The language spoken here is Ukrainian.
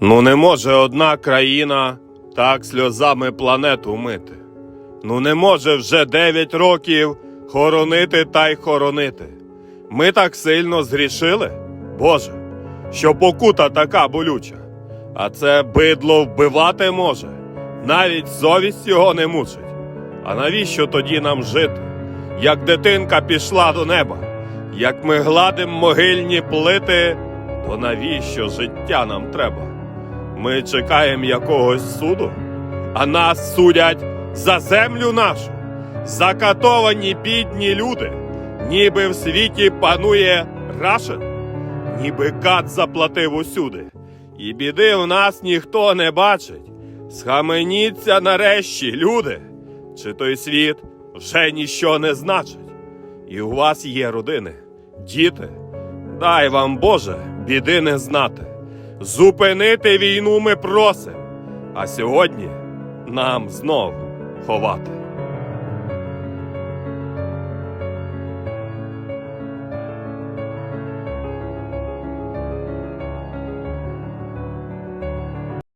Ну не може одна країна так сльозами планету мити. Ну не може вже дев'ять років хоронити та й хоронити. Ми так сильно згрішили, Боже, що покута така болюча. А це бидло вбивати може, навіть совість його не мучить. А навіщо тоді нам жити? Як дитинка пішла до неба, як ми гладим могильні плити, то навіщо життя нам треба? Ми чекаємо якогось суду, а нас судять за землю нашу, закатовані бідні люди, ніби в світі панує рашен, ніби кат заплатив усюди, і біди в нас ніхто не бачить. Схаменіться нарешті, люди, чи той світ вже ніщо не значить. І у вас є родини, діти. Дай вам, Боже, біди не знати. Зупинити війну ми просимо, а сьогодні нам знов ховати.